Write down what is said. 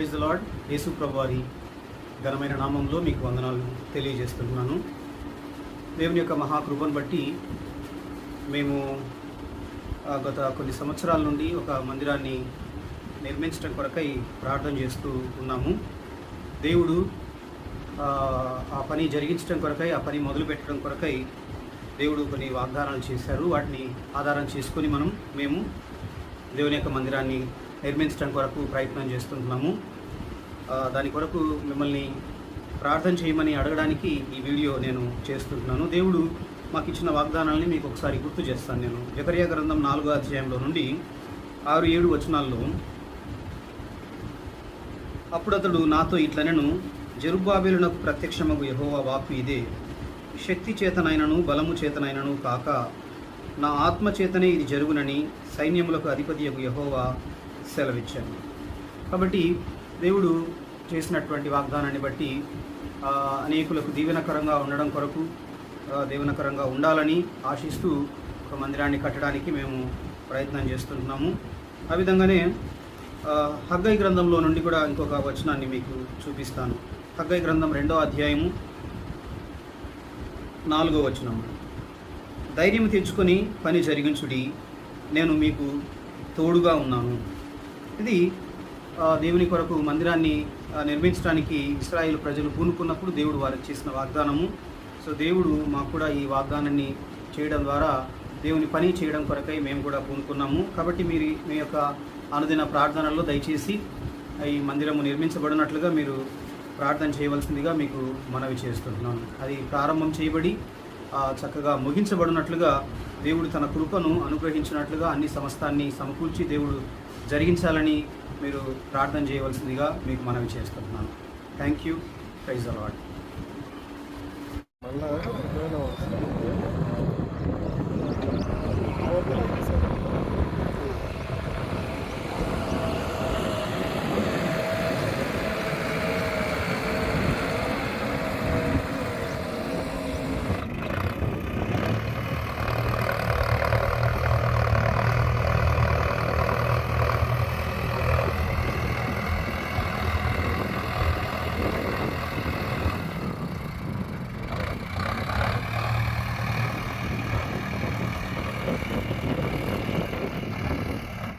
Praise lord. యేసుప్రభు వారి ఘనమైన నామంలో మీకు వందనాలు తెలియజేస్తున్నాను. దేవుని యొక్క మహాకృపను బట్టి మేము గత కొన్ని సంవత్సరాల నుండి ఒక మందిరాన్ని నిర్మించడం కొరకై ప్రార్థన చేస్తూ ఉన్నాము. దేవుడు ఆ, ఆ పని జరిగించడం కొరకై ఆ పని మొదలు పెట్టడం కొరకై దేవుడు కొన్ని వాగ్దానాలు చేశారు. వాటిని ఆధారం చేసుకొని మనం మేము దేవుని యొక్క మందిరాన్ని నిర్మించడం కొరకు ప్రయత్నం చేస్తుంటున్నాము. దాని కొరకు మిమ్మల్ని ప్రార్థన చేయమని అడగడానికి ఈ వీడియో నేను చేస్తుంటున్నాను. దేవుడు మాకు ఇచ్చిన వాగ్దానాలని మీకు ఒకసారి గుర్తు చేస్తాను నేను. జకర్యా గ్రంథం నాలుగో అధ్యాయంలో నుండి ఆరు ఏడు వచనాల్లో అప్పుడు అతడు నాతో ఇట్లనెను జరుబాబేలునకు ప్రత్యక్షమగు యహోవా వాక్కు ఇదే. శక్తి చేతనైనను బలము చేతనైనను కాక నా ఆత్మ చేతనే ఇది జరుగునని సైన్యములకు అధిపతి యహోవా సెలవిచ్చాను కాబట్టి దేవుడు చేసినటువంటి వాగ్దానాన్ని బట్టి అనేకులకు దీవెనకరంగా ఉండడం కొరకు దీవెనకరంగా ఉండాలని ఆశిస్తూ ఒక మందిరాన్ని కట్టడానికి మేము ప్రయత్నం చేస్తుంటున్నాము ఆ విధంగానే హగ్గై గ్రంథంలో నుండి కూడా ఇంకొక వచనాన్ని మీకు చూపిస్తాను. హగ్గై గ్రంథం రెండో అధ్యాయము నాలుగో వచనం. ధైర్యం తెచ్చుకొని పని జరిగించుడి నేను మీకు తోడుగా ఉన్నాను. ఇది దేవుని కొరకు మందిరాన్ని నిర్మించడానికి ఇస్రాయేల్ ప్రజలు పూనుకున్నప్పుడు దేవుడు వారికి చేసిన వాగ్దానము. సో దేవుడు మాకు కూడా ఈ వాగ్దానాన్ని చేయడం ద్వారా దేవుని పని చేయడం కొరకై మేము కూడా పూనుకున్నాము. కాబట్టి మీరు మీ యొక్క అనుదిన ప్రార్థనల్లో దయచేసి ఈ మందిరము నిర్మించబడినట్లుగా మీరు ప్రార్థన చేయవలసిందిగా మీకు మనవి చేస్తున్నాను. అది ప్రారంభం చేయబడి చక్కగా ముగించబడినట్లుగా దేవుడు తన కృపను అనుగ్రహించినట్లుగా అన్ని సమస్తాన్ని సమకూర్చి దేవుడు జరిగించాలని మీరు ప్రార్థన చేయవలసిందిగా మీకు మనవి చేస్తున్నాను. థ్యాంక్ యూ ప్రైజ్ అలాడ్